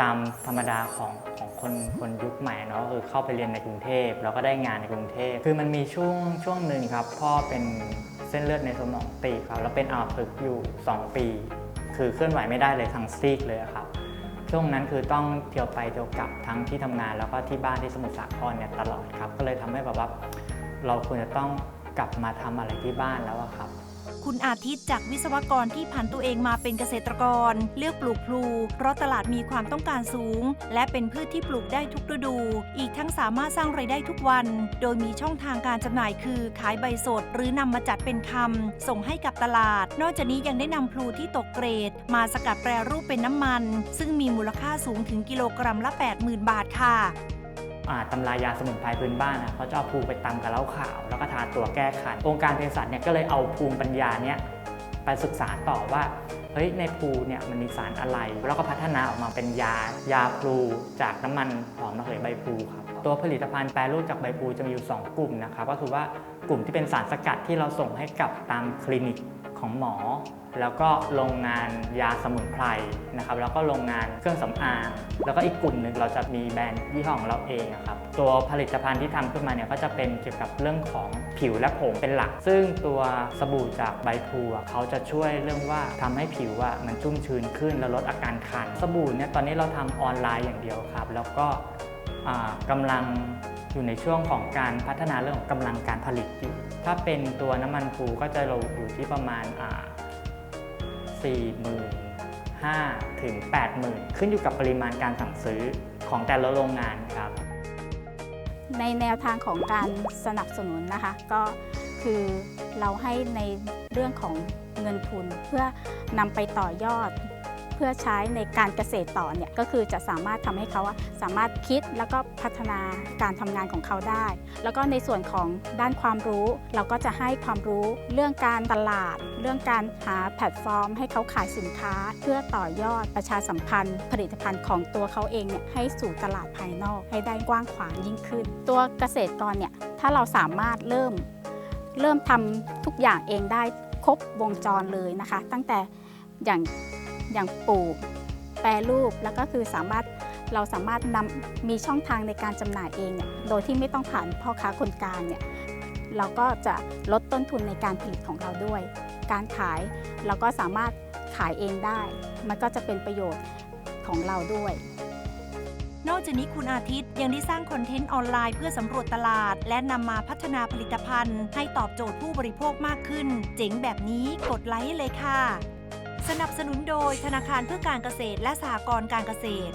ตามธรรมดาของของคนคนยุคใหม่เนาะคือเข้าไปเรียนในกรุงเทพแล้วก็ได้งานในกรุงเทพคือมันมีช่วงช่วงหนึ่งครับ พ่อเป็นเส้นเลือดในสมองตีบครับแล้วเป็นอัมพฤกษ์อยู่ 2 ปี คือเคลื่อนไหวไม่ได้เลยทั้งซีกเลยครับช่วงนั้นคือต้องเที่ยวไปเที่ยวกลับทั้งที่ทำงานแล้วก็ที่บ้านที่สมุทรสาครเนี่ยตลอดครับ ก็เลยทำให้แบบว่าเราควรจะต้องกลับมาทำอะไรที่บ้านแล้วอะครับ คุณอาทิตย์จากวิศวกรที่ผันตัวเองมาเป็นเกษตรกร เลือกปลูกพลู เพราะตลาดมีความต้องการสูง และเป็นพืชที่ปลูกได้ทุกฤดู อีกทั้งสามารถสร้างไรายได้ทุกวัน โดยมีช่องทางการจำหน่ายคือ ขายใบสด หรือนำมาจัดเป็นคำ ส่งให้กับตลาด นอกจากนี้ยังได้นำพลูที่ตกเกรด มาสกัดแปรรูปเป็นน้ำมัน ซึ่งมีมูลค่าสูงถึงกิโลกรัมละ 80,000 บาทค่ะ ตำรายาสมุนไพรพื้นบ้านนะเขาจะเอาภูไปตำกับเหล้าขาว แล้วก็ทาตัวแก้ขัน องค์การเภสัชเนี่ยก็เลยเอาภูมิปัญญาเนี่ยไปศึกษาต่อว่าเฮ้ยในภูเนี่ยมันมีสารอะไร แล้วก็พัฒนาออกมาเป็นยายาพลูจากน้ำมันหอมระเหยใบพลูครับตัวผลิตภัณฑ์แปรรูปจากใบพลูจะมีอยู่ 2 กลุ่มนะครับก็คือว่ากลุ่มที่เป็นสารสกัดที่เราส่งให้กับตามคลินิกของหมอ แล้วก็โรงงานยาสมุนไพรนะครับแล้วก็โรงงานเครื่องสำอางแล้วก็อีกกลุ่มหนึ่งเราจะมีแบรนด์ยี่ห้อของเราเองอะครับตัวผลิตภัณฑ์ที่ทำขึ้นมาเนี่ยก็จะเป็นเกี่ยวกับเรื่องของผิวและผมเป็นหลัก ซึ่งตัวสบู่จากใบพลูเขาจะช่วยเรื่องว่าทำให้ผิวอะมันชุ่มชื้นขึ้นและลดอาการคัน สบู่เนี่ยตอนนี้เราทำออนไลน์อย่างเดียวครับ แล้วก็อ่ากำลังอยู่ในช่วงของการพัฒนาเรื่องของกำลังการผลิตอยู่ ถ้าเป็นตัวน้ำมันพลูก็จะเราอยู่ที่ประมาณ 45,000 ถึง 80,000 ขึ้นอยู่กับปริมาณการสั่งซื้อของแต่ละโรงงานครับ ในแนวทางของการสนับสนุนนะคะ ก็คือเราให้ในเรื่องของเงินทุนเพื่อนำไปต่อยอด เพื่อใช้ในการเกษตรต่อเนี่ยก็คือจะสามารถทำให้เขาสามารถคิดแล้วก็พัฒนาการทำงานของเขาได้ แล้วก็ในส่วนของด้านความรู้ เราก็จะให้ความรู้เรื่องการตลาด เรื่องการหาแพลตฟอร์ม ให้เขาขายสินค้า เพื่อต่อยอดประชาสัมพันธ์ ผลิตภัณฑ์ของตัวเขาเองเนี่ยให้สู่ตลาดภายนอกให้ได้กว้างขวางยิ่งขึ้น ตัวเกษตรกรเนี่ยถ้าเราสามารถเริ่ม เริ่มทำทุกอย่างเองได้ครบวงจรเลยนะคะ ตั้งแต่อย่าง อย่างปลูก แปรรูปแล้วก็คือสามารถเราสามารถนำมีช่องทางในการจำหน่ายเองเนี่ยโดยที่ไม่ต้องผ่านพ่อค้าคนกลางเนี่ยเราก็จะลดต้นทุนในการผลิตของเราด้วย การขายเราก็สามารถขายเองได้ มันก็จะเป็นประโยชน์ของเราด้วย นอกจากนี้คุณอาทิตย์ยังได้สร้างคอนเทนต์ออนไลน์เพื่อสำรวจตลาด และนำมาพัฒนาผลิตภัณฑ์ ให้ตอบโจทย์ผู้บริโภคมากขึ้น เจ๋งแบบนี้กดไลค์เลยค่ะ นับสนุนโดยธนาคารเพื่อการเกษตรและสหกรณ์การเกษตร